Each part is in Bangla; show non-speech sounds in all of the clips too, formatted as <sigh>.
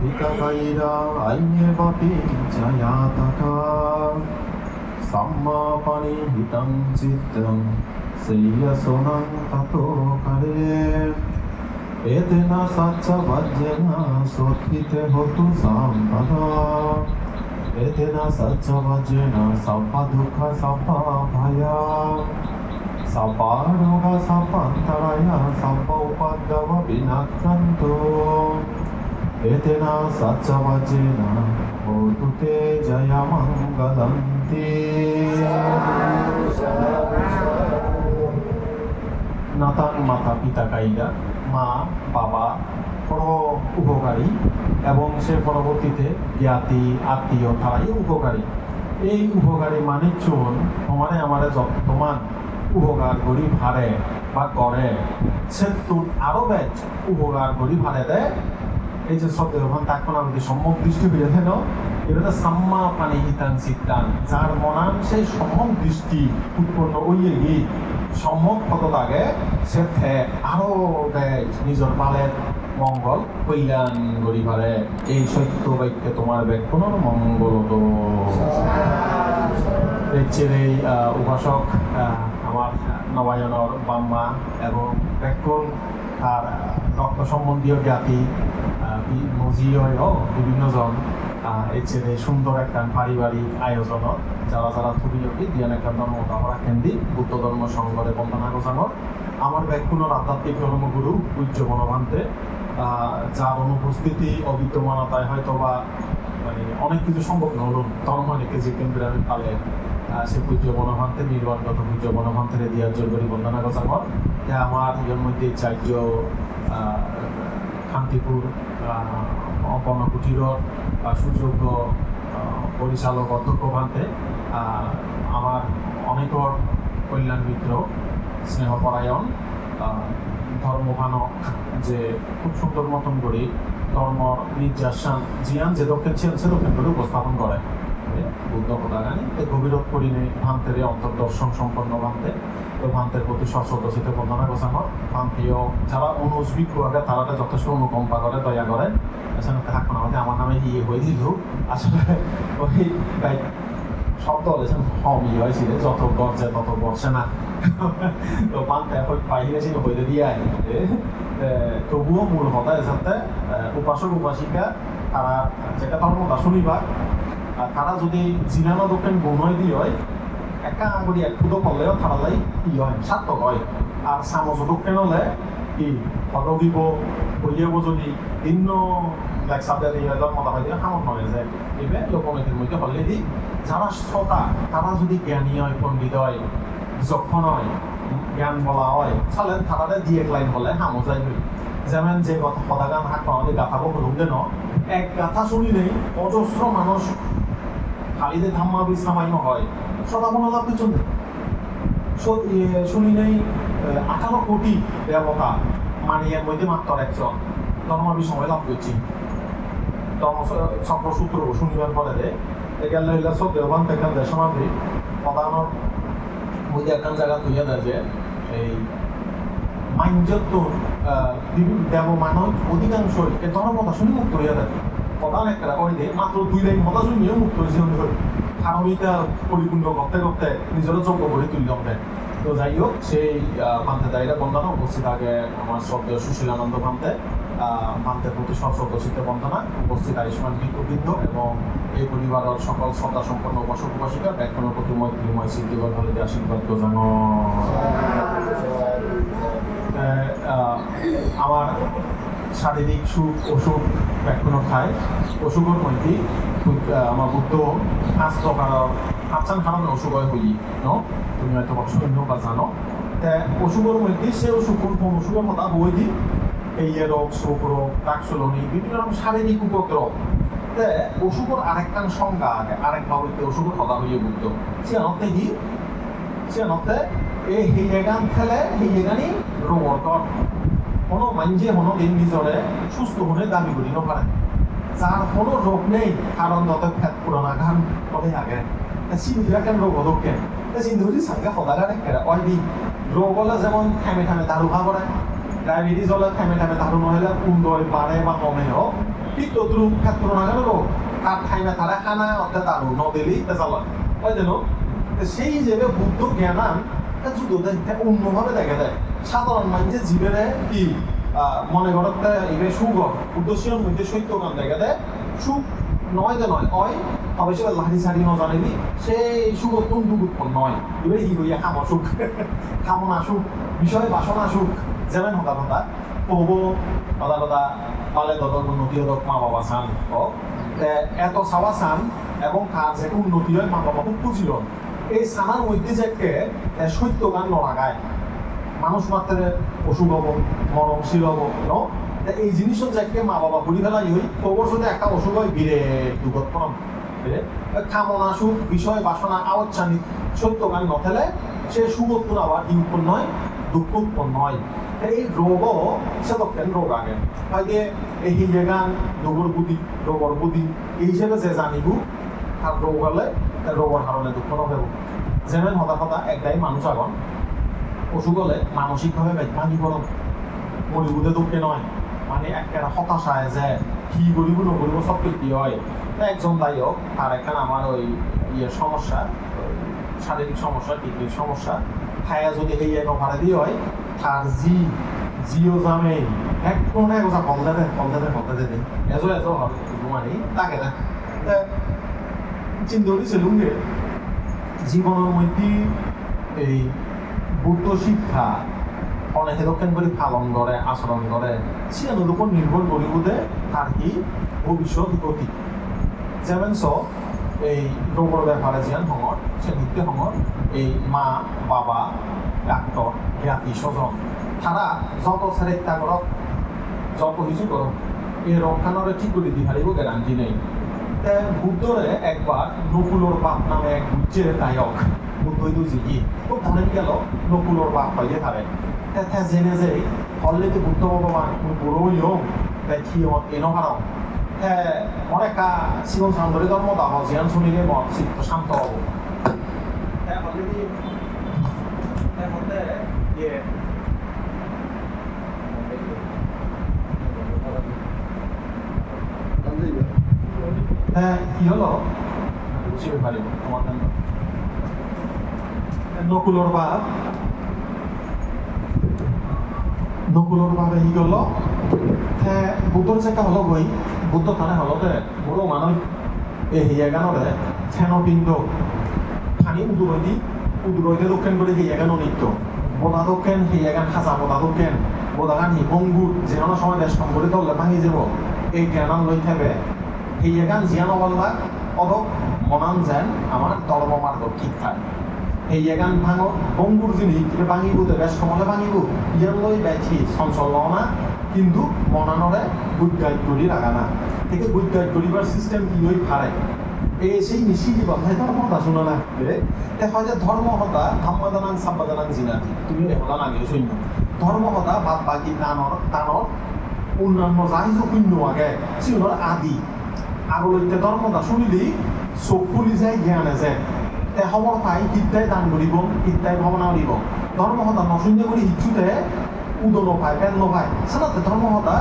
비가가이라 아이네 바비 자야다가 삼마파니 히당 지등 세야소난 타토카레 에데나 사차 바제나 소티테 호투 삼바다 에데나 사차 바제나 삼바두카 삼바바야 සපාරෝග සම්පන්තරය සම්ප උපද්දව විනස්සන්තෝ एते न सत्सवचेन होतु ते जयमङ्गलं ते নাতান মাতা পিতা কাইলা মা, বাবা বড় উপকারী এবং সে পরবর্তীতে জ্ঞাতি, আত্মীয় তারাই উপকারী। এই উপকারী মানে চোন তোমারে আমারে যতমান উপকার করি ভারে বা করে, সে আরও ব্যাচ উপকার করি ভারে দেয় এই যে শব্দ ওখান তাক্ষণ আমি সম্যক দৃষ্টি ফিরে দেন এটা সাম্মা পানি হিতান সিদ্ধান যার সেই সম্যক দৃষ্টি উৎপন্ন হইয়ে গিয়ে সম্যক কত লাগে সে থে আরও দেয়, নিজের পালের মঙ্গল কল্যাণ করি পারে। এই সত্য বাক্যে তোমার ব্যাকুণর মঙ্গল দেখছেন এই উপাসক আমার নবায়নর বাম্মা এবং ব্যাকুণ তার রক্ত সম্বন্ধীয় জ্ঞাতি মজিও বিভিন্নজন ছেলে সুন্দর একটা পারিবারিক আয়োজন যারা যারা থুবিয়কি দিয়ান একটা ধর্ম আমরা কেন্দ্রিক বুদ্ধ ধর্ম সংঘরে বন্দনা গোসাঙর আমার ব্যাকুণর আধ্যাত্মিক ধর্মগুরু পূজ্য বনভান্তে যার অনুপস্থিতি অবিদ্যমানতায় হয়তো বা মানে অনেক কিছু সম্ভব না, হলো ধর্ম অনেকে যে কেন্দ্রে আমি পালে সে পূজ্য বনভান্তে নির্বাণগত পূজ্য বনভান্তের দিয়ার জন্য বন্দনা গোসাঙর যে আমার মধ্যে চার্য শান্তিপুর গণকুটিরর সুযোগ্য পরিচালক, অধ্যক্ষ ভান্তে আমার অনেকর কল্যাণ মিত্র, স্নেহপরায়ণ ধর্মভান যে খুব সুন্দর মতন করে ধর্ম নির্যাসান, জিয়ান যে দক্ষিণ ছিলেন সে দক্ষিণ করে উপস্থাপন করে। বুদ্ধ কোদাগানি এই গভীরত করিনে ভান্তের অন্তর্দর্শন সম্পন্ন ভান্তে। তো ভান্তের প্রতি সশ্রদ্ধ শীতে বন্দনা গোসানো ভান্তীয় যারা অনুজবিজ্ঞ আগে তারা যথেষ্ট অনুকম্পা করে দয়া করে আসলে থাকুন আমাদের আমার নামে ইয়ে হয়ে দিল। আসলে ওই শব্দ হলেছেন হম ই হয়েছিল যত গর্জে তত গর্জে না। তো পান্তে এখন বাহিরে ছিল হইতে দিয়ে তবুও মূল কথা এসাতে উপাসক, উপাসিকা তারা যেটা ধর্মটা শুনিবা আর তারা যদি জিনানো দোকান বনয় দিয়ে হয় একা আঙুলি এক ফুটো করলেও তারালাই ই হয় সার্থক হয়। আর চামচ দোকান হলে কি হতগিব হইয়াব যদি ভিন্ন লাইক সাবজেক্ট ইয়ে ধর্মতা হয় দিয়ে সামত নয় যে এবে লোকনৈতিক মধ্যে হলে দি যারা শ্রোতা তারা যদি জ্ঞানী হয়, পণ্ডিত হয় যখন হয়, জ্ঞান বলা হয় চালেন তারারে দিয়ে এক লাইন বলে হামো যাই হই যেমন যে কথা সদাগান হাত পাওয়ালে গাথাবো হলুম ন এক গাথা শুনিলেই অজস্র মানুষ খালিদে ধাম্মা বিশ্রামাইনো হয় সদাবনলা পিছনে স- ইয়ে, শুনি নেই আঠারো কোটি দেবতা মানিয়ার মধ্যে মাত্র একজন। ধর্মাবি সময় লাভ করছি। ধর্ম চক্রসূত্র শুনিবার পরে রে এখানে হইলে সব দেওবান থেকে দেশমাধি প্রধানত মধ্যে একখান জায়গা তুইয়া দেয় যে এই মাইঞ্জত বিভিন্ন দেব মানব অধিকাংশ ধর্মতা শুনি মুক্ত হইয়া দেয় প্রধান একটা দে মাত্র দুই লাইন কথা শুনিও মুক্ত হয়েছে খানবিটা পরিপূর্ণ করতে করতে নিজেরও যোগ্য করে তুললাম দেয় তো যাই হোক, সেই পান্তে দায়ীরা বন্দনা উপস্থিত আগে আমার শ্রদ্ধেয় সুশীল আনন্দ পান্তে পান্তের প্রতি সশ্রদ্ধ শীতে বন্দনা উপস্থিত আয়ুষ্মান বিন্দু এবং এই পরিবারের সকল শ্রদ্ধা সম্পন্ন উপাসক উপাসিকা ব্যাখ্যানের প্রতি মৈত্রীময় সিদ্ধিগর হলে আশীর্বাদ জানো আমার শারীরিক সুখ, অসুখ ব্যাখ্যানো খায়। অসুখের মধ্যে আমার বুদ্ধ পাঁচ প্রকার পাঁচখান কারণে অসুখ হয় হই ন? তুমি হয়তো অসুখ বা জানো। তে অসুখের মধ্যে সে অসুখ, কোন অসুখের কথা বই দি? এই রোগ চোখ রোগ টাকসলনি বিভিন্ন রকম শারীরিক উপদ্রব। তে অসুখের আরেকখান সংজ্ঞা আগে, আরেক ভাবে অসুখের কথা হইয়ে বুদ্ধ। সে অনতে কি? সে অনতে এই হেইগান খেলে হেইগানি রোগৰ তত কোনো মাঞ্জে কোনো দিন নিজৰে সুস্থ হলে দাবি করি নপারে যার কোনো রোগ নেই কারণ তত ফেট পুরানা গান বলে আগে। চিন্তা কেন রোগ হলো কেন? করি সাঙ্গে সদাগা দেখে ওই দি রোগ হলে যেমন থেমে থেমে দারু খা করে ডায়াবেটিস হলে থেমে থেমে দারু নহলে কুন্দই বাড়ে বা কমে হোক ঠিক তদ্রুপ ক্ষেত্র না কেন তার ঠাইমে তারা খানা অর্থাৎ তারও নদেলি পেঁচাল হয় যেন সেই হিসেবে বুদ্ধ জ্ঞানান যুদ্ধ দেখতে অন্যভাবে দেখা যায়। সাধারণ মানুষের জীবনে কি মনে করতে এবে সুখ, উদ্দেশ্যের মধ্যে সত্যকান দেখা দেয় সুখ নয় যে নয় অয় তবে সে লাহি সারি ন জানেনি সেই সুখ অত্যন্ত উৎপন্ন নয় এবারে কি কইয়া খাম অসুখ <laughs> খামন আসুক বিষয় বাসনা আসুক যেমন হতা হতা কব কথা কথা পালে দদর উন্নতি হদক মা বাবা চান এত চাওয়া চান, এবং যে উন্নতি হয়, মা বাবা খুব বুঝিল এই চানার মধ্যে যে একে সত্য গান নলাগায় মানুষ মাত্রে অসুখ হব মরণশীল হব ন এই জিনিসও যাকে মা বাবা ঘুরি ফেলাই হই, খবর যদি একটা অসুখ হয়, বিরে দুগত প্রণাম কামনা, সুখ, বিষয়, বাসনা আওয়াচ্ছানি সত্য গান নথেলে সে উৎপন্ন আবার কি উৎপন্ন হয়, দুঃখ উৎপন্ন হয়। এই রোগও সে দক্ষেন রোগ আগে? হয়তো এই হিজে গান রোগর বুদ্ধি রোগর বুদ্ধি এই হিসেবে যে জানিব আর রোগ হলে হারণে দুঃখ নহেব। যেমন হতা হতা একটাই মানুষ আগন অসুখ হলে মানসিকভাবে ভাঙি পড়ন মরিবুদে দুঃখে নয় মানে একটা হতাশায় যে, কি করিব নকরিব সব কি হয়। তা একজন তাই হোক তার একখান আমার ওই ইয়ে সমস্যা শারীরিক সমস্যা কিডনির সমস্যা, খায়া যদি এই এক ভাড়া দিয়ে হয় তার জি জিও জামে এক কোনে একজা কল দেবে কল দেবে কল দেবে এজো এজো হয় মানে তাকে দেখ চিন্তা করেছিলুম যে জীবনের এই বুদ্ধ শিক্ষা, অনেকে দক্ষিণ করে পালন করে, আচরণ করে সিয়ানোর উপর নির্ভর করিব দে তার কি ভবিষ্যৎ গতি। যেমন এই রোগৰ ব্যাপারে যেন সময় সে নিত্য সময় এই মা, বাবা, ডাক্তার জ্ঞাতি স্বজন, তারা যত চেষ্টা করক, যত কিছু করক, এই রক্ষাণরে ঠিক করে দি হারিব গ্যারান্টি নেই। তে বুদ্ধরে একবার নকুলর বাপ নামে এক গুজ্জের গায়ক বুদ্ধইদু জিগি খুব ধানে গেল নকুলর বাপ হইতে থাকে তে তে জেনে যে অলরেডি বুদ্ধ ভগবান বড়ইও তে কিয়ত এনো হারাও? তে অনেকা শিবন সান্দরি ধর্ম দাহ জিয়ান শুনিলে মন চিত্ত শান্ত হব তে অলরেডি তে মতে ইয়ে হ্যাঁ কি হলো? বুঝতে পারিব তোমার নাম নকুলর বাপ নকুলর বাবে হি গল হ্যাঁ বুদ্ধর চেকা হলো গই বুদ্ধ থানে হলতে বড় মানুষ এই হিয়া গানরে থেন পিণ্ড। ফানি উদুরই উদুরইতে দক্ষিণ করে হিয়া গান নিত্য। বোদা দক্ষিণ, হিয়া গান খাজা বোদা দক্ষিণ। বোদা গান হি বঙ্গুর যে কোনো সময় দেশ করে তলে ভাঙি যাব। এই জ্ঞান লৈ থাকবে হিয়া গান জিয়ান অবল্লা অদক মনান যেন আমার ধর্ম মার্গ ঠিক থাকে। এই এগান ভাঙো বঙ্গুর জিনিস কিবা ভাঙিব তো বেশ সমলে ভাঙিব। ইয়ান লৈ বেঠি চঞ্চল না, কিন্তু মনানরে গুড কৰি লাগা না। থেকে গাইড করিবার সিস্টেম কি হই ফারে এই সেই নিশি কি বন্ধাই ধর্ম হতা শুনো না? তে হয় যে ধর্ম হতা ধাম্মাদানাং সাব্বাদানাং জিনাতি। তুমি হতা নামিও শূন্য ধর্ম হতা বাদ বাকি দানৰ দানৰ অন্যান্য যাই যে শূন্য আগে। সিহঁতৰ আদি। আগলৈকে ধৰ্মতা শুনিলি চকু খুলি যায়, জ্ঞানে যায় তে খবৰ পাই কিতাই দান কৰিব কিতাই ভাৱনা কৰিব ধৰ্মহতা নশূন্য কৰি শিক্ষুতে উদন পায় পেট নপায়। চালাতে ধৰ্মহতা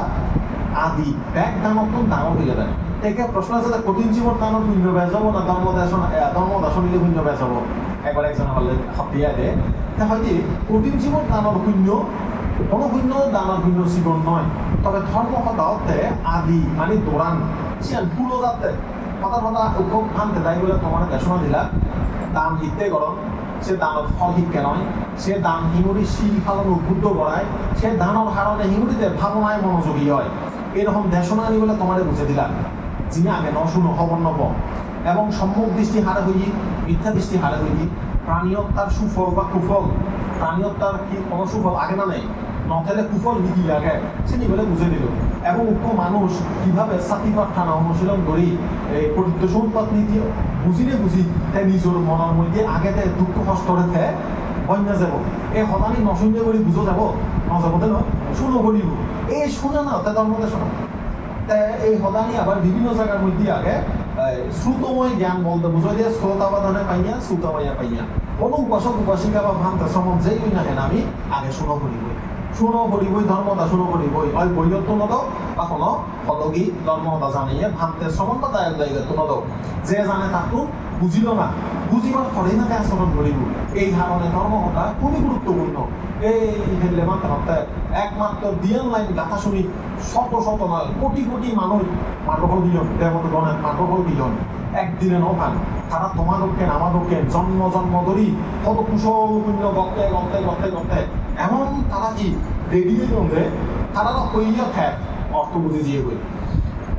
আদি। ব্যাগ দানতো ডাঙৰ হৈ যায়। একে প্ৰশ্ন আছে যে, কঠিন জীৱৰ দানত শূন্য বেজ যাব না ধৰ্ম দাসন ধৰ্ম দাসনিলে শূন্য বেজ হ'ব একবাৰ একজন হ'লে সপ্তাহে দে। তে হয়তো কঠিন জীৱৰ দানৰ শূন্য, কোনো শূন্য দানৰ শূন্য জীৱন নয় তবে ধর্ম হতে আদি মানে দোরান সিয়ান পুরো যাতে হতা হতা উদ্ভব আনতে তাই বলে তোমার দেশনা দিলা। দান হিতে গরম, সে দানত ফল শিক্ষে নয় সে দান হিমুরি শিল ফালন উদ্বুদ্ধ করায় সে দানর হারণে হিমুরিতে ভাবনায় মনোযোগী হয়। এরকম দেশনা আনি বলে তোমারে বুঝে দিলাম যিনি আগে ন শুনো খবর নব, এবং সম্মুখ দৃষ্টি হারে হইি মিথ্যা দৃষ্টি হারে হইি প্রাণীয়ত্তার সুফল বা কুফল প্রাণীয়ত্তার কি কোনো সুফল আগে না নেই, নথেলে কুফল নীতি লাগে চিনি বলে বুঝে দিল। এবং উক্ত মানুষ কীভাবে ছাতি প্রার্থনা অনুশীলন কৰি এই প্ৰতিত্ব সম্পদ নীতি বুজিলে বুজি তাই নিজৰ মনৰ মধ্যে আগেতে দুঃখ কষ্টৰে থে বন্য যাব। এই সদানি নশূন্য কৰি বুজো যাব নযাবতে ন শুনো করিব এই শুনে না, তে ধর্মতে শোনা। তে এই সদানি আবার বিভিন্ন জায়গার মধ্যে আগে শ্রুতময় জ্ঞান বলতে বুঝাই দিয়ে শ্রোতাবাদনে পাইয়া শ্রুতময়া পাইয়া। কোনো উপাসক, উপাসিকা বা ভান্তা সমন যেই না কেন আমি, আগে শুনো করিব শুনো বলি বই ধর্মতা শুনো বলি বই। ওই বৈরত্ব নদ কখনো পদগী ধর্মতা জানিয়ে ভান্তের সম্বন্ধ দায়ক দায়িত্ব নদ যে জানে তাকু বুঝিল না। বুঝিবার পরেই না আচরণ করিব এই হারণে ধর্মতা খুবই গুরুত্বপূর্ণ এই হেললে মাত্র একমাত্র দিয়ান লাইন গাথা শুনি শত শত নয়, কোটি কোটি মানুষ মানবল দিয়ন দেবত গণের মানবল দিয়ন একদিনে নভান তারা তোমাদেরকে, আমাদেরকে জন্ম জন্ম ধরি কত কুশল পুণ্য গপ্তে গপ্তে গপ্তে গপ্তে এমন তারা কি? রেডিও জমে তারা কইয়া খ্যাপ অর্থ বুঝে দিয়ে বই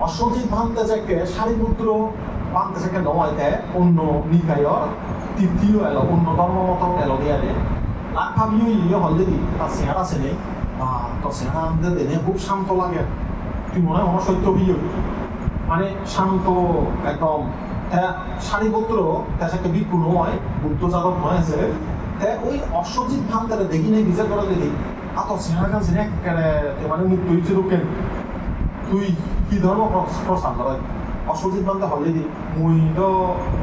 অশ্বজিৎ ভান্তে যাকে সারিপুত্র, ভান্তে যাকে নমাইতে অন্য নিকায়র তৃতীয় এলো, অন্য ধর্ম ধর্মমত এলো দিয়ারে লাখাবিও ইয়ে হলে দি তার চেহারা নেই। বা, তোর চেহারা আমাদের দেনে খুব শান্ত লাগে। তুই মনে হয় আমার সত্য বিয়ে মানে শান্ত, একদম। হ্যাঁ সারিপত্র তাকে বিপুল নয় বুদ্ধ যাদব নয় আছে হ্যাঁ ওই অশ্বজিৎ ভান্তারে দেখি নাই, বিচার করা দেখি আত গান একেবারে মানে মুখ তৈরি রোকেন তুই কি ধর্ম প্ৰচাৰ কৰে অশ্বজিৎ বান্ধে হলে দি, মই তো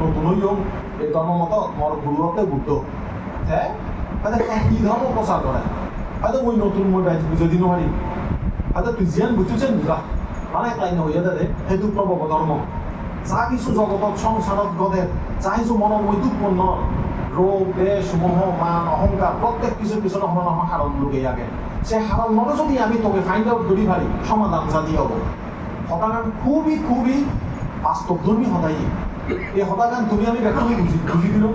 নতুন হইম এই ধর্ম মতো মোৰ গুৰুতে বুদ্ধ। হে মানে কি ধৰ্ম প্ৰচাৰ কৰে হয়তো মই নতুন মই বাইজ বুজাই দিব পাৰিম হয়তো তুই যিয়ান বুজিছেন বুজা মানে লাইন হইয়া দে সেইটো প্ৰভৱ ধৰ্ম যা কিছু জগতত সংসাৰত গদে যা কিছু মনৰ মৈতুকপূৰ্ণ ৰোগ দেশ, মোহ, মান, অহংকার, প্রত্যেক কিছু পিছনে হলো আমার হারণ লুকে আগে। সে হারণ মনে যদি আমি তোকে ফাইন্ড আউট করি পারি সমাধান জাতি হব। হতাগান খুবই খুবই বাস্তবধর্মী হতাই। এই হতাগান তুমি আমি ব্যক্তি বুঝি বুঝি দিল।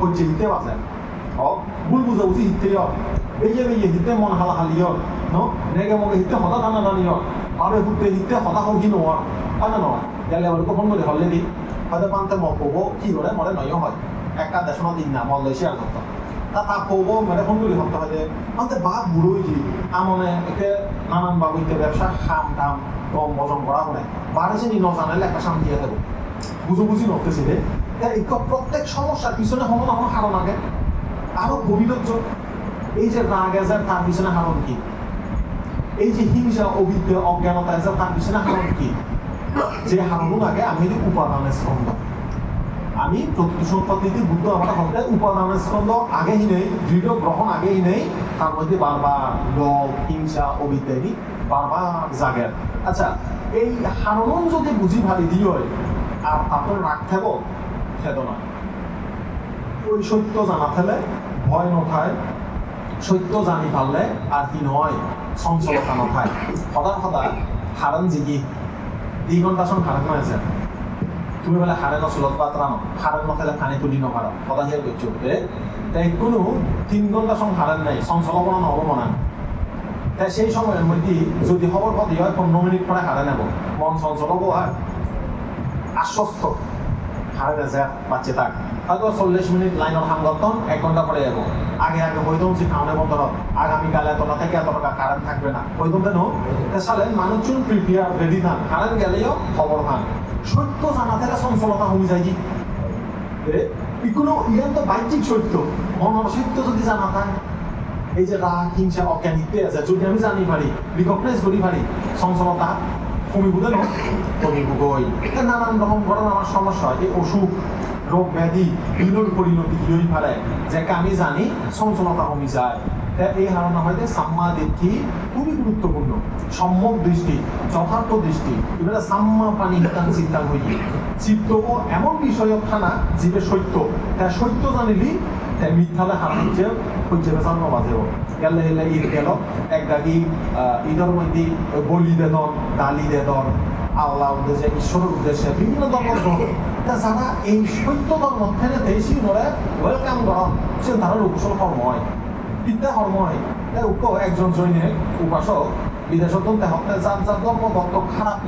হচ্ছে হিতে বাজে। হ ভুল বুঝা বুঝি হিতে হল বেয়ে বেয়ে হিতে মন হালা হালি হল ন, নেগে মগে হিতে হতা টানা টানি হল বাবে হুতে হিতে হতা হকি নোয়ার হয় না নয়। গেলে আমার কখন করে হলে দি। হয়তো পান্তে কব কি করে? মরে নয় হয়। একটা দেশনা দিন না, মল শেয়ার করতাম তা তা কব মানে করে ভাবতে হয় যে আমাদের বাপ বুড়োই কি আমনে একে নানান বাবুইতে ব্যবসা খাম টাম কম বজন করা মানে বারে চিনি ন জানাইলে একটা শান্তি দেবো। নড়তেছি রে। তা এই প্রত্যেক সমস্যার পিছনে হলো না কোনো কারণ আগে। আরও গভীরত্ব। এই যে রাগ এজার তার পিছনে কারণ কি? এই যে হিংসা, অবিদ্যা অজ্ঞানতা এজার তার পিছনে কারণ কি? যে হারণ আগে আমি যদি উপাদানের স্কন্ধ, আমি প্রত্যুষণ পদ্ধতি বুদ্ধ আমার হতে উপাদানের স্কন্ধ আগেই নেই, দৃঢ় গ্রহণ আগেই নেই, তার মধ্যে বারবার লোভ, হিংসা অবিদ্যাদি বারবার জাগের আচ্ছা এই হারণ যদি বুঝি ভালি দি হয়, আর আপনার রাগ থাকব খেদ না। ওই সত্য জানা ফেলে ভয় নথায় সত্য জানি পারলে আর কি নয় চঞ্চলতা নথায় সদায় সদায় হারণ জিগি দুই ঘণ্টা সম হারণ নয় আছে তুমি বলে হারে নচলত বা ত্রাণ হারের নথালে খানি তুলি নপার কথা হিয়ার করছ তাই কোনো তিন ঘণ্টা সম হারেন নাই চঞ্চল বনা নহব না তাই সেই সময়ের মধ্যে যদি খবর পাতি হয় পনেরো মিনিট পরে হারে নেব। মন চঞ্চল হব আর আশ্বস্ত। হারে নেছে বাচ্চে থাক হয়তো চল্লিশ মিনিট লাইনত সাংগঠন এক ঘণ্টা পরে যাব আগে আগে হইতাম যে খাওয়ানে বন্ধ হোক আগামীকাল এত থেকে এত টাকা কারেন্ট থাকবে না। হইতাম কেন চালে মানুষজন প্রিপেয়ার রেডি থান কারেন্ট গেলেও খবর থান সত্য জানা থেকে চঞ্চলতা কমে যায় ইয়ান তো বাহ্যিক সত্য। যদি জানা থাকে। এই যে রাগ হিংসা অজ্ঞান আছে যদি আমি জানি পারি রিকগনাইজ করি পারি চঞ্চলতা কমিব কেন এটা নানান রকম ঘটনা আমার সমস্যা হয়। এই অসুখ রোগ ব্যাধি বিলোর পরিণতি হই পারে যে আমি জানি সঞ্চলতা কমি যায়। তা এই ধারণা হয় যে সাম্মা দৃষ্টি খুবই গুরুত্বপূর্ণ। সম্যক দৃষ্টি, যথার্থ দৃষ্টি এবারে সাম্মা পানি হিতান চিন্তা হই চিত্ত ও এমন বিষয়ক খানা যিনি সত্য, তা সত্য জানিলি তাই মিথ্যালে হারান হচ্ছে হচ্ছে বেচার নবাজেও গেলে হেলে ঈদ গেল, এক দাগি ঈদের মধ্যে বলি দেদন ডালি দেদন আল্লাহ উদ্দেশ্যে, ঈশ্বরের উদ্দেশ্যে বিভিন্ন ধর্ম যারা এই সত্য ধর্ম থেকে দেশি ধরে ওয়েলকাম করেন সে তারা লোকসল কর্ম হয় বিদ্যা কর্ম হয় তাই উপ একজন জৈনিক উপাসক, বিদেশত তেহতে যার যার ধর্ম খারাপ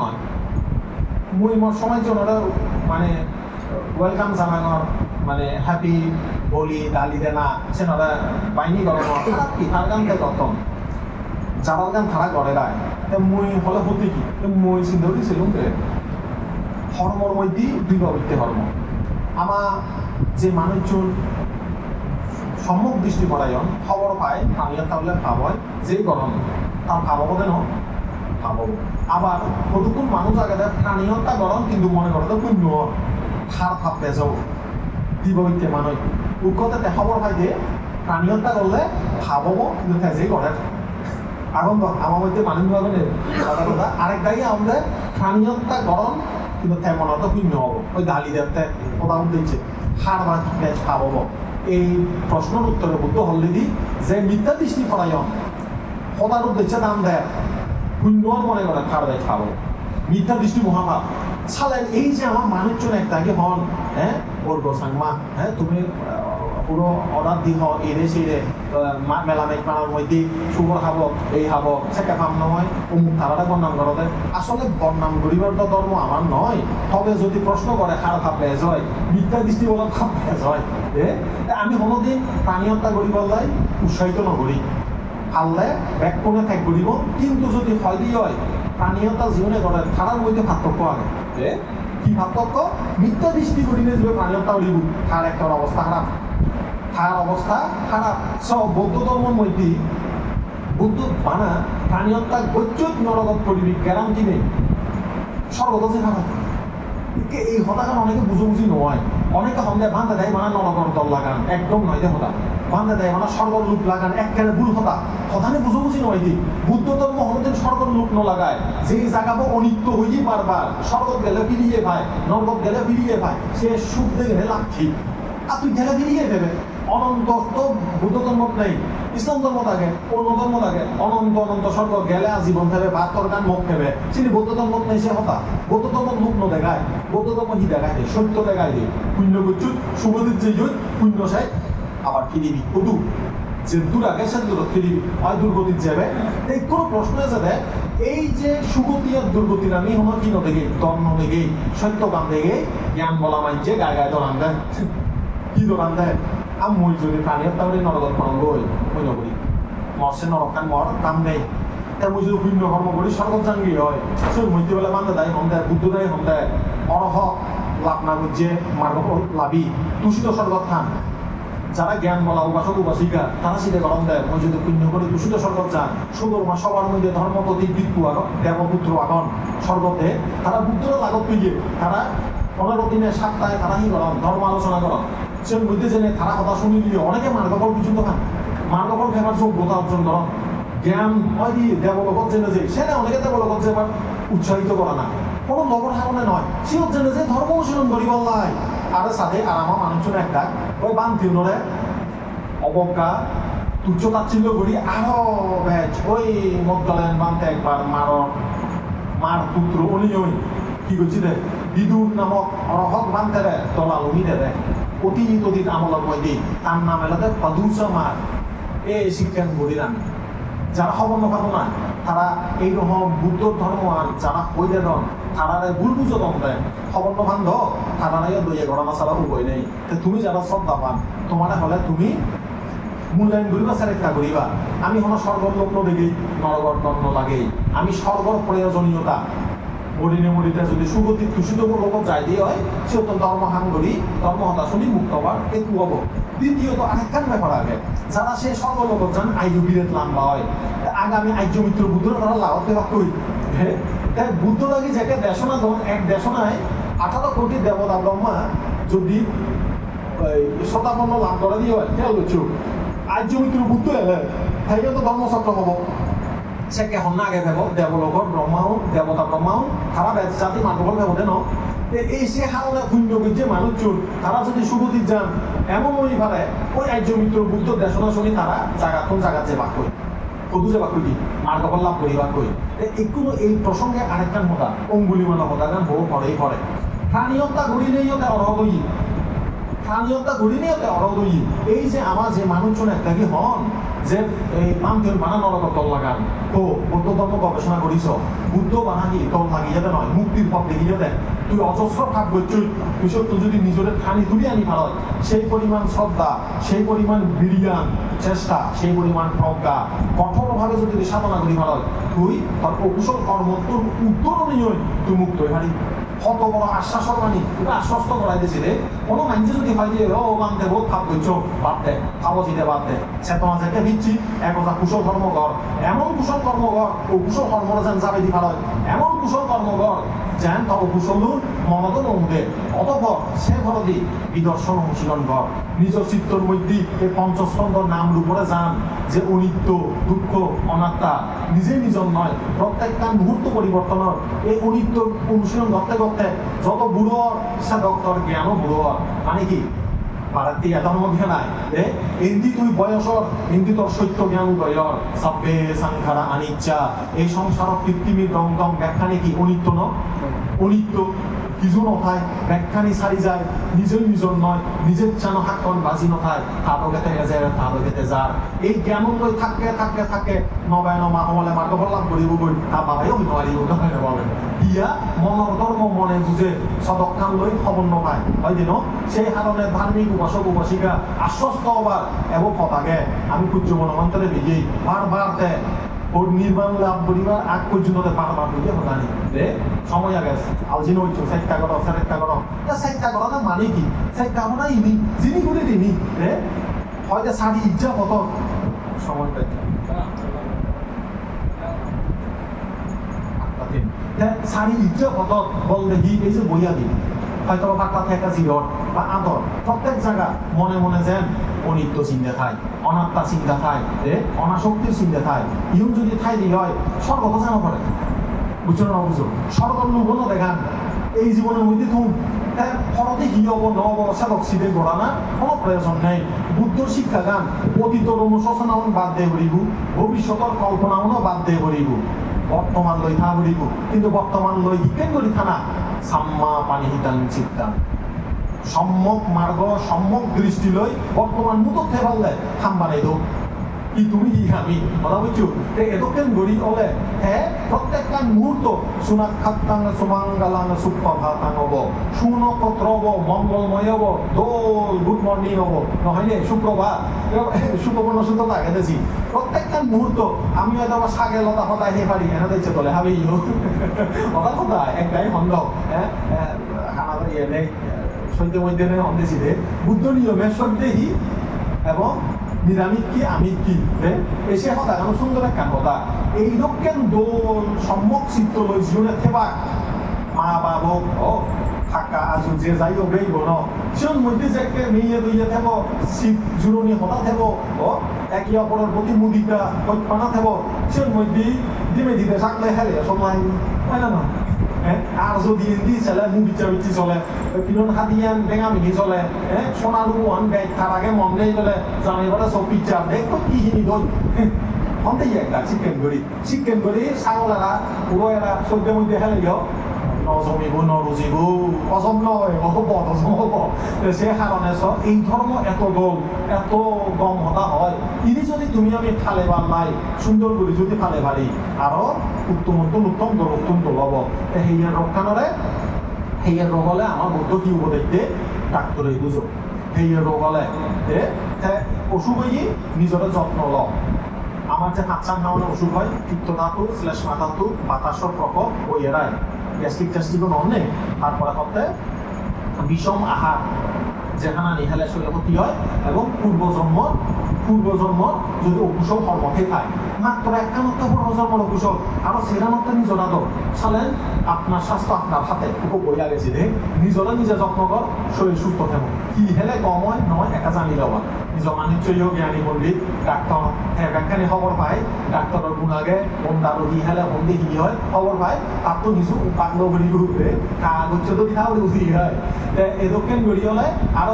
জন্য মানে ওয়েলকাম জানানোর মানে হ্যাপি বলি ডালি দেনা সেনারা বাইনি গরম খারাপ কি? তার গান তখন যারা গান তারা করে রায় মুই হলে হতে কি? মুই চিন্তা করেছিলাম ধর্মর মধ্যে দুই পবিত্র ধর্ম আমার যে মানুষজন সম্মুখ দৃষ্টি পরায়ণ, খবর পায় আমিও তাহলে ভাব হয় যেই গরম, তার ভাবাবো কেন ভাবাবো আবার কতক্ষণ মানুষ আগে দেয় প্রাণীয়তা গরম, কিন্তু মনে করে তো পুণ্য খার ভাব বেজাও দিবইতে মানুষ উৎকতে খবর পাই দিয়ে প্রাণীয়তা করলে ভাবাবো কিন্তু তেজেই করে এখন তো আমার মধ্যে মানুষ ভাবেন আরেক দাগে আমাদের স্থানীয়তা গরম কিন্তু তেমন অত ভিন্ন হব। ওই দালি দেবতে প্রধান দিচ্ছে হার ম্যাচ খাব এই প্রশ্নের উত্তরে বুদ্ধ হলদি যে মিথ্যা দৃষ্টি ফলায়ন সদার উদ্দেশ্যে দাম দেয়, শূন্য মনে করে খার দেয় খাব মিথ্যা দৃষ্টি মহাপাপ। সালেন এই যে আমার মানুষজন একটাকে হন হ্যাঁ? ওর গোসাংমা হ্যাঁ? তুমি পুরো অর্ডার দি হও এরে সেরে মেলামেক মানার মধ্যে শুভ খাব এই খাব সেটা খাম নহয়, অমুক ধারাটা বর্ণাম করতে আসলে বর্ণাম করিবার তো ধর্ম আমার নয় তবে যদি প্রশ্ন করে খার বেজ হয়। মিথ্যা দৃষ্টি বলা খাপ বেজ হয়। এ, তা আমি কোনোদিন প্রাণী হত্যা করিবার লাই উৎসাহিত নকরি পারলে ব্যাক কোণে ত্যাগ করিব কিন্তু যদি হয় দি হয় প্রাণী হত্যা জীবনে করে তারার মধ্যে পার্থক্য আগে কি পার্থক্য মিথ্যা দৃষ্টি করিলে যে প্রাণী হত্যা করিব তার একটা অবস্থা খারাপ তার অবস্থা, খারাপ সব বৌদ্ধ ধর্মের মধ্যে বুদ্ধ বানা, প্রাণী হত্যা গজ্জত নরগত করিবি গ্যারান্টি নেই। সর্বদা খারাপ এই হতাখান অনেকে বুঝে নয়। অনেকে সন্দেহ বান্ধে দেয় মানে নরগর দল লাগান, একদম নয় দে হতা। বান্ধে দেয় মানে স্বর্গর লুপ লাগান একেবারে ভুল হতা। হতানে বুঝে বুঝি নয় দি বুদ্ধ ধর্ম হনদিন স্বর্গর ন লাগায়। যে জায়গাবো অনিত্য হইয়ে বারবার। স্বর্গত গেলে ফিরিয়ে পায় নরগত গেলে ফিরিয়ে পায়। সে সুখ দেখে ঠিক আর তুই গেলে ফিরিয়ে দেবে? অনন্ত তো বুদ্ধ ধর্ম নেই। ইসলাম ধর্ম থাকে অন্য ধর্ম থাকে। অনন্ত অনন্ত স্বর্গ গেলে আজীবন থাকবে বা তরকার মুখ খেবে চিনি বৌদ্ধ ধর্ম নেই সে হতা বৌদ্ধ ধর্ম মুখ ন দেখায় বৌদ্ধ ধর্ম কি দেখায় দেয় সত্য দেখায় দেয় পুণ্য গুচ্ছুত শুভদিত যে জয় পুণ্য সাই আবার ফিরিবি কদু। যে দূর আগে সে দূর ফিরিবি হয় দুর্গতির যাবে এই কোনো প্রশ্ন আছে দেখ এই যে সুগতি আর দুর্গতির আমি হলো কি নদেগে দর্ণ দেগে সত্য কাম দেগে জ্ঞান বলা মানছে গায়ে গায়ে দেয় কি দোকান আর মই যদি হত্যা করে নরগত পালন লই মই মরছে নরকান মর কাম নেই মই যদি শূন্য হয় বুদ্ধ লাভ না লাভি। যারা জ্ঞান বলা উপাসক উপাসিকা তারা সিধে গরম দেয় মই যদি পুণ্য করে দূষিত স্বর্গত যান সুন্দরমা সবার মধ্যে ধর্ম প্রতীক বিক্ষু আগন দেবপুত্র আগন স্বর্গতে তারা বুদ্ধর লাগত পেয়ে তারা পনেরো দিনে সাতটায় তারা হি গরম ধর্ম আলোচনা করম সে মধ্যে জেনে তারা কথা শুনি দিয়ে অনেকে মার্গফল পর্যন্ত খান মার্গফল খেবার যোগ্যতা অর্জন করম জ্ঞান হয় কি দেবলোকত জেনে যে সেটা অনেকে দেবলোকত যে উৎসাহিত করা না কোনো লগর হারণে নয় সিও জেনে যে ধর্ম অনুশীলন করিব লাই আরে সাথে আর আমার মানুষজন একটা ওই বান্তি নরে অবজ্ঞা তুচ্ছ তাচ্ছিল্য করি আরও ব্যাচ ওই মদ্দলেন বানতে একবার মার মার পুত্র উনি ওই কি করছি রে বিদুর নামক অরহত বানতে রে তলা লুমি দে রে অতীত অতীত আমলের মধ্যে তার নাম এলাতে পাদুসা মার এই শিক্ষান বলির আমি যারা খবর নপাবো না তারা এইরকম বুদ্ধ ধর্ম আর যারা হইলে দন তারারে ভুল বুঝো দম দেয় খবর নপান দ তারারে দইয়ে গড়া ছাড়া উভয় নেই। তুমি যারা শ্রদ্ধা পান তোমার হলে তুমি মূল্যায়ন করিবা চেষ্টা করিবা আমি হলো স্বর্গর লোক নদেগেই নরগর দণ্ড লাগেই আমি স্বর্গর প্রয়োজনীয়তা মরিনে মরিতে যদি সুগতি দূষিত লোক যাই দিয়ে হয়, সে তো ধর্মহান করি ধর্মহতা শুনি মুক্ত হবার একটু হব। দ্বিতীয়ত আরেকখান ব্যাপার আগে। যারা সে সর্বলোক যান আইজ বিরেত লম্বা হয় আগামী আইজ মিত্র বুদ্ধ তারা লাভত কই হ্যাঁ তাই লাগি যাকে দেশনা দন এক দেশনায় আঠারো কোটি দেবতা ব্রহ্মা যদি শতাপন্ন লাভ করে দিয়ে হয়, খেয়াল করছ? আর্য মিত্র বুদ্ধ এলে তাই তো ধর্মচক্র হব। সেকে হন্না আগে ভেব দেবলোকৰ ব্ৰহ্মাও দেৱতা ব্ৰহ্মাও তারা জাতি মানুহৰ ভেবতে ন। এই সে হারণে শূন্য যে মানুষজন তারা যদি সুগতির যান, এমন ওই ফালে ওই আর্য মিত্র বুদ্ধ দেশনা শুনি তারা জায়গা কোন জায়গা যে বাক কদু যে লাভ করি বাক কই একটু এই প্রসঙ্গে আরেকখান হতা অঙ্গুলি মানা হতা বহু পরেই পরে প্রাণীয়তা ঘুরি নেই স্থানীয়তা ঘুরি অরদই এই যে আমার যে মানুষজন একটাকে হন? যে এই পান্থের বানা নরক তল লাগান তো বৌদ্ধ ধর্ম গবেষণা করিস। বুদ্ধ বানাকি তল লাগি যাতে নয়, মুক্তির পথ দেখি যাতে তুই অজস্র ভাগ করছিস তুই যদি নিজের খানি তুলি আনি ভারত সেই পরিমাণ শ্রদ্ধা, সেই পরিমাণ বিরিয়ান চেষ্টা, সেই পরিমাণ প্রজ্ঞা, কঠোরভাবে যদি সাধনা করি ভারত তুই তোর অকুশল কর্ম, তোর উত্তরণীয় তুই মুক্ত হারি কত বড় আশ্বাসর মানি তুমি আশ্বস্ত করাই দিছিলে কোনো মানুষ যদি হয় যে, ও মানতে বহুত ভাব করছ বাদ দে খাব জিতে বাদ দে। চেতনা থেকে দিচ্ছি, এক কথা কুশল কর্মকর এমন কুশল কর্মকর ও কুশল কর্মরা যেন যাবে দি পারয় এমন কুশল কর্মকর যেন তব কুশলুর মনদন অনুদে অতপর সে ঘরদি বিদর্শন অনুশীলন কর। নিজ চিত্তর মধ্যে এই পঞ্চস্কন্ধর নাম রূপরে যান, যে অনিত্য, দুঃখ, অনাত্মা নিজে নিজর নয়, প্রত্যেকটা মুহূর্ত পরিবর্তনের এই অনিত্য অনুশীলন করতে করতে যত বুড়ো সে ডক্টর জ্ঞানও বুড়ো মানে কি? রং ব্যাখ্যানে সারি যায় নিজের নিজর নয়, নিজের যেন হাতখন বাজি নথায় তাদকেতে এজে তাদকেতে যার এই জ্ঞান লৈ থাকে থাকে থাকে নবায় নমা সমলে মাৰ্গ লাভ কৰিব গৈ তা নোৱাৰিব নহয় নবাবে ইয়া মনৰ ধৰ্ম মনে বুজে সদক্ষান লৈ খবৰ নপায়। হয় দিন সেই কারণে ধার্মিক উপাসক উপাসিকা আশ্বস্ত হবার এবং কথাকে আমি সূর্য মনমন্ত্রে দিয়েই বারবার তে ওর নির্মাণ লাভ করিবার আগ পর্যন্ত বারবার বুঝে হতানি রে সময় আগে আলজিন হইছো চেষ্টা করো চেষ্টা করো চেষ্টা করো না মানে কি? চেষ্টা করো না ইনি যিনি করে দিনি রে হয়তো শাড়ি ইচ্ছা কত সময় এই থাই অনাত্মা থাই অনাশক্তির থাই ইউ যদি দি হয় স্বর্গ করে বুঝছ না স্বর্গ দেখান এই জীবনের মধ্যে তুমি ফরতে কি হব নহব সাধক সিধে গড়া না, কোনো প্রয়োজন নেই। বুদ্ধর শিক্ষা গান অতীতর অনুশোচনাও বাদ দিয়ে করিব ভবিষ্যতের কল্পনাও বাদ দিয়ে করিব বর্তমান লই থা বলিব। কিন্তু বর্তমান লই হিতেন করি থানা। সাম্মা পানি হিতাং চিত্তাং সম্যক মার্গ সম্যক দৃষ্টি লই বর্তমান মুততে পারলে খাম বানাই দো কি তুমি কি আমি কথা বুঝছ এদকেন গড়ি ওলে হে প্রত্যেকটা মুহূর্ত সুনাক খাত্তাং সুমাঙ্গালাং সুপ্রভাতাং হব সুনক্ষত্র হব মঙ্গলময় হব দোল গুড মর্নিং হব নহয় নে সুপ্রভাত সুপ্রবর্ণ সুতো লাগে দেখি প্রত্যেকটা মুহূর্ত আমি হয়তো আবার সাগে লতা সদায় হে পারি এনে দেখছে তোলে হাবি কথা কথা একটাই সন্দ হ্যাঁ হানা ইয়ে নেই সৈন্য মধ্যে নেই সন্দেশি দে বুদ্ধ নিয়মে সন্দেহী এবং নিরামিষ কি আমি কি এসে কথা কেন সুন্দর একটা কথা এই লোকেন দোল সম্যক চিত্ত লৈ জীবনে থেবা। মা বাবক ও থাকা আজু যে যাই অবেইব ন। সিয়ন মধ্যে যে একে মেয়ে দইয়ে থেব শীত জুৰণি হতা থেব ও একে অপরের প্রতি মুদিতা কৈপানা থেব। সিয়ন মধ্যে দিমে দিতে থাকলে হেলে সময় হয় না না হ্যাঁ আর যদি হিন্দি চলে মু বিচা চলে পিনন হাতিয়ান বেঙা মিহি চলে হ্যাঁ সোনালু ওয়ান গাইড তার আগে মন নেই চলে জানি বলে সব পিকচার দেখো কি হিনি দই হন্তে একটা চিকেন গড়ি চিকেন গড়ি ছাগলেরা পুরো এরা সদ্যের মধ্যে হেলে গিয়ে নজমিব নরুজিব অজম নয় হব অজম হব সে কারণে চ এই ধর্ম এত দল এত গম হতা হয়। ইনি যদি তুমি আমি খালে বা নাই সুন্দর করে যদি খালে পারি আরও উত্তম উত্তম উত্তম দল উত্তম দল হব সেইয়ার রক্ষণরে সেইয়ার রোগ হলে আমার বৌদ্ধ কি উপদেশ দিয়ে ডাক্তরে বুঝো সেইয়ার রোগ হলে অসুখ হয়ে নিজরে যত্ন ল আমার যে হাত চান অসুখ হয় পিত্তধাতু শ্লেষ মাথাতু বাতাসর প্রকোপ ও এরাই গ্যাস্ট্রিক ট্যাস্ট্রিকও ননে তারপরে হতে বিষম আহার। যেখানে নিহালে শরীরে ক্ষতি হয়? এবং পূর্বজন্ম পূর্বজন্ম যদি অকুশল কর্মকে খায় মাত্র একটা মাত্র পূর্বজন্মর অকুশল। আরও সেরা মাত্র নিজরা তো চালেন আপনার স্বাস্থ্য আপনার হাতে। খুব বইয়া গেছে দে নিজরে নিজে যত্ন কর শরীর সুস্থ থাকো কি হেলে কম হয়? নয় একা জানি লবা। নিজৰ মানিজ্য জ্ঞানী পণ্ডিত, ডাক্তৰ। একাংখানি খবৰ পায়। ডাক্তারের ডাক্তৰৰ গুণাগে বন্দাৰো দি হেলে বন্দি কি হয়। খবৰ পায়। তাততো নিছো পাগল বুলি গ্রুপে কাগজতো দিখা বলে উঠি হয় এদকে গড়ি হলে আরও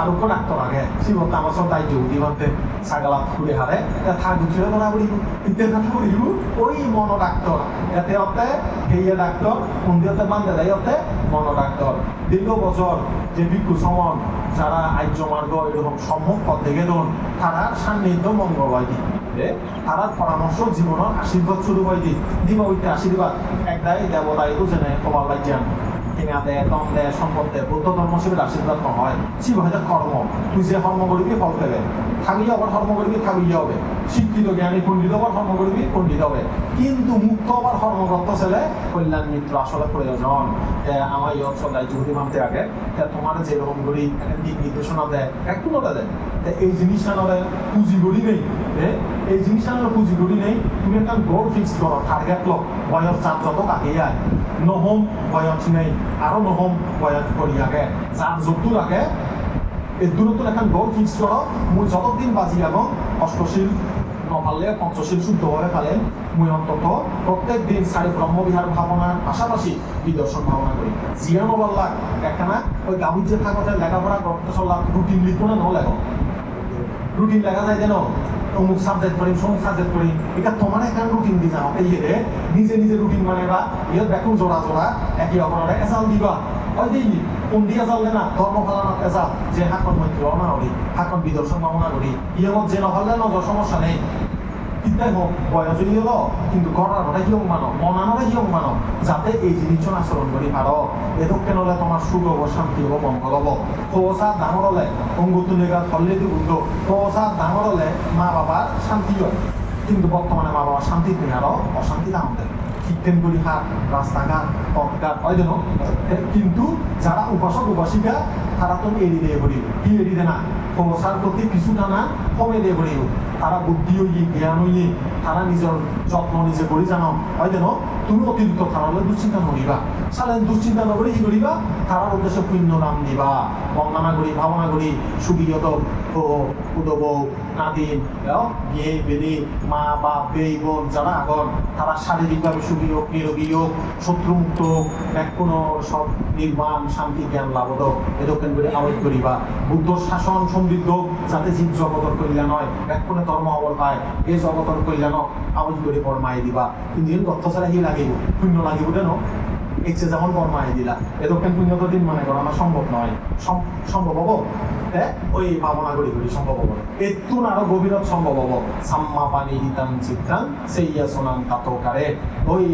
আরও ডাক্তর আগে শিবত আমার দায়িত্ব দিবন্তে ছাগলাত খুলে হারে থা গুছিয়ে ধরা পড়িব ইতে কথা পড়িব ওই মন ডাক্তর এতে অতে হেয়ে ডাক্তর মন্দিরতে বান্ধে দেয় অতে মন ডাক্তর দীর্ঘ বছর যে ভিক্ষু সমন যারা আর্য মার্গ এরকম সম্মুখ পথ দেখে দন তারা সান্নিধ্য মঙ্গল হয় দি তারা পরামর্শ জীবনের আশীর্বাদ শুরু হয় দি দিব আশীর্বাদ একটাই দেবতাই বুঝে নেয় কবাল বাইজান টেঙা দেয় দম দেয় সম্পদ দেয় বৌদ্ধ ধর্ম শিবের আশীর্বাদ নহয় শিব হয়তো কর্ম। তুই যে কর্ম করবি, ফল পেবে থাকিলে আবার কর্ম করবি থাকিলে হবে। শিক্ষিত, জ্ঞানী, পণ্ডিত আবার কর্ম করবি, পণ্ডিত হবে। কিন্তু মুক্ত আবার কর্মরত ছেলে, কল্যাণ মিত্র, আসলে প্রয়োজন। আমার ইয়ত চলাই যুবতী মানতে আগে তোমার যেরকম করি একটা দিক নির্দেশনা দেয় একটু নটা দেয়। এই জিনিসটা নলে পুঁজি করি নেই এই জিনিসটা নলে পুঁজি করি নেই। তুমি একটা গোল ফিক্স করো টার্গেট লো। বয়স চার যত আগে আয়। নহম বয়স নেই। আরও নহম বয়স করি আগে। চার যতদূর আগে। এই দূরত্ব এখন গোল ফিক্স করো মই যতদিন বাজি এবং অষ্টশীল নপালে পঞ্চশীল শুদ্ধভাবে পালে মই অন্তত প্রত্যেক দিন চারি ব্রহ্মবিহার ভাবনার পাশাপাশি বিদর্শন ভাবনা করি জিয়া নবার লাগ একখানা, ওই গাভীর যে থাকতে লেখাপড়া করতে চললাম রুটিন লিখব না ন লেখো রুটিন লেখা যায় যেন অমুক সাবজেক্ট পড়ি সমুক সাবজেক্ট পড়ি, এটা তোমার একটা রুটিন দি যাও ইয়ে নিজে নিজে রুটিন মানে বা ইয়ে দেখো জোড়া জোড়া একই অপরাধে এসাল দিবা। দিই কোন দিয়া যাও না ধর্ম ফালানো এসাল যে হাকন মৈত্র অনা করি হাকন বিদর্শন মামনা করি ইয়মত যে নহলে নজর সমস্যা নেই। কিতাই হোক বয়স হলো কিন্তু ওটা হিয়ং মানো মনানোটা হিয়ং মানো যাতে এই জিনিসজন আচরণ করি পারো এদকে নলে তোমার সুখ হব, শান্তি হব মঙ্গল ডাঙর হলে লেগা থল্লে দি ডাঙর হলে মা বাবার শান্তি হয়। কিন্তু বর্তমানে মা বাবার শান্তি নেই আরও অশান্তি দাম দেয় কীর্তন করি হাট রাস্তাঘাট পথঘাট, হয় কিন্তু যারা উপাসক উপাসিকা তারা তো এড়ি দিয়ে পড়িব কি এড়ি দে না? প্রতি কিছুটা না কমে তারা বুদ্ধি হইয়ে জ্ঞান হইয়ে তারা নিজের যত্ন নিজে হয় তুমি অতিরিক্ত দুশ্চিন্তা দুশ্চিন্তা নকরি কি করিবা তারার উদ্দেশ্যে পুণ্য নাম দিবা। বন্দনা করি ভাবনা করি সুবিগত উদব নাদিন বিয়ে মা, বাপ, বেই, বোন যারা আগর তারা শারীরিকভাবে সুখী হোক নিরোগী হোক শত্রুমুক্ত এক কোনো সব নির্মাণ শান্তি, জ্ঞান লাভদ এদকেন করে আবেদ করিবা বুদ্ধ শাসন সমৃদ্ধ, যাতে জীব জগতর কল্যাণ হয়। এক্ষণে ধর্ম অবর পায়, এই জগতর কল্যাণ আবজ করে বরমাই দিবা। কিন্তু এই ছাড়া কি লাগিব শূন্য লাগিব কেন? ইচ্ছে যেমন বরমাই দিলা এদকেন পুণ্য তো দিন মনে করো, আমার সম্ভব নয়। সম- সম্ভব হব? ওই ভাবনা করি করি সম্ভব হব একটু আরও গভীরত সম্ভব হব। সাম্মা পানি হিতাং চিত্তাং সেইয়া সোনাং কাতকারে ওই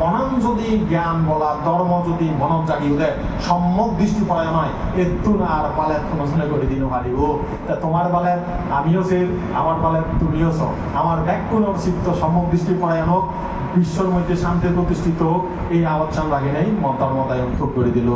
মনান যদি জ্ঞান বলা, ধর্ম যদি মনন জাগিয়ে দেয় সম্যক দৃষ্টি নয় একটু না আর পালে শুনে করে দিন তা তোমার বালে আমিও সে আমার বালে তুমিও সো। আমার ব্যাকুণ চিত্ত সম্যক দৃষ্টি পড়ায় হোক বিশ্বর মধ্যে শান্তি প্রতিষ্ঠিত হোক, এই আওয়াজ চান লাগে নাই মতার মতায়ন করে দিল।